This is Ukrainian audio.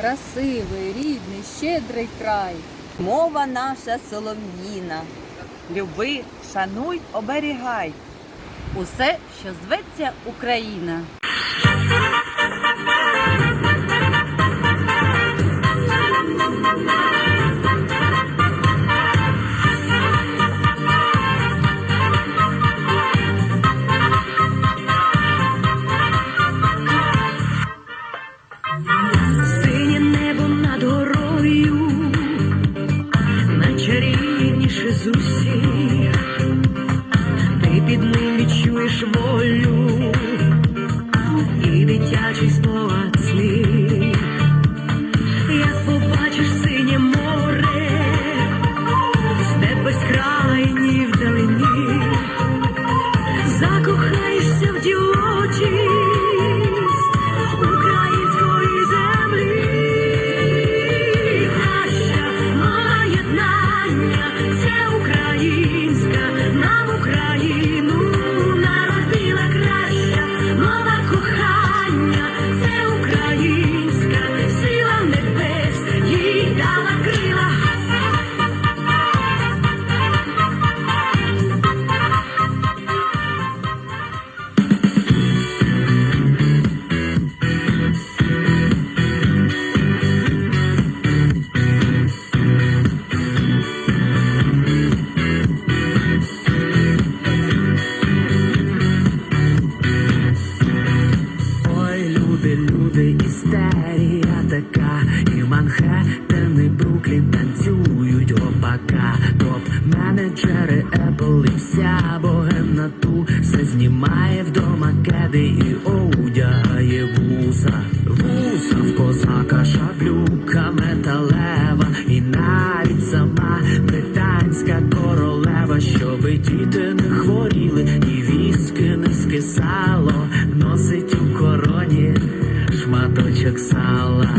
красивий, рідний, щедрий край. Мова наша солов'їна. Люби, шануй, оберігай. Усе, що зветься Україна. to see. Топ-менеджери Apple і вся богемна ту все знімає вдома кеди і одягає вуса. Вуса в козака, шаблюка металева, і навіть сама британська королева, щоби діти не хворіли, і віски не скисало, носить у короні шматочок сала.